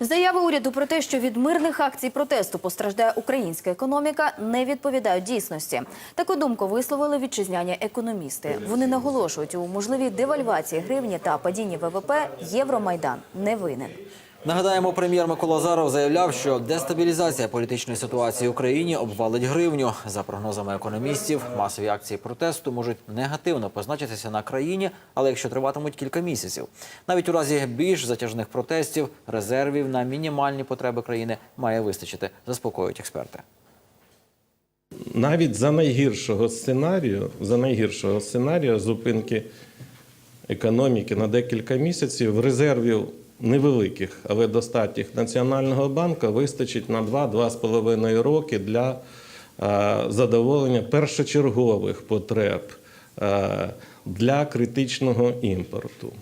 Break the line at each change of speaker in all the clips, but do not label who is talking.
Заяви уряду про те, що від мирних акцій протесту постраждає українська економіка, не відповідають дійсності. Таку думку висловили вітчизняні економісти. Вони наголошують у можливій девальвації гривні та падінні ВВП Євромайдан не винен.
Нагадаємо, прем'єр Микола Азаров заявляв, що дестабілізація політичної ситуації в Україні обвалить гривню. За прогнозами економістів, масові акції протесту можуть негативно позначитися на країні, але якщо триватимуть кілька місяців. Навіть у разі більш затяжних протестів резервів на мінімальні потреби країни має вистачити, заспокоюють експерти.
навіть за найгіршого сценарію, за найгіршого сценарію зупинки економіки на декілька місяців резервів невеликих, але достатніх Національного банку вистачить на 2-2,5 роки для е, задоволення першочергових потреб е, для критичного імпорту.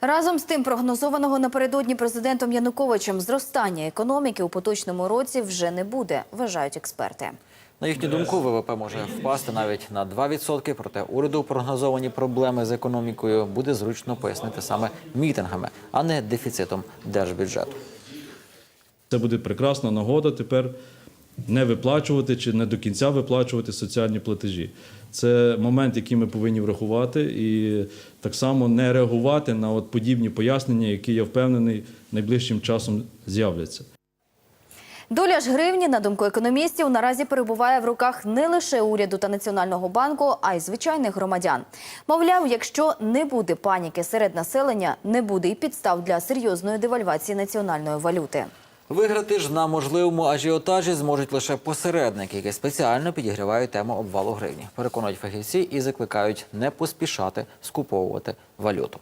Разом з тим, прогнозованого напередодні президентом Януковичем зростання економіки у поточному році вже не буде, вважають експерти.
На їхню думку, ВВП може впасти навіть на 2%, проте уряду прогнозовані проблеми з економікою буде зручно пояснити саме мітингами, а не дефіцитом держбюджету.
Це буде прекрасна нагода тепер не виплачувати чи не до кінця виплачувати соціальні платежі. Це момент, який ми повинні врахувати, і так само не реагувати на от подібні пояснення, які я впевнений найближчим часом з'являться.
Доля ж гривні, на думку економістів, наразі перебуває в руках не лише уряду та національного банку, а й звичайних громадян. Мовляв, якщо не буде паніки серед населення, не буде і підстав для серйозної девальвації національної валюти.
Виграти ж на можливому ажіотажі зможуть лише посередники, які спеціально підігрівають тему обвалу гривні. Переконують фахівці і закликають не поспішати скуповувати валюту.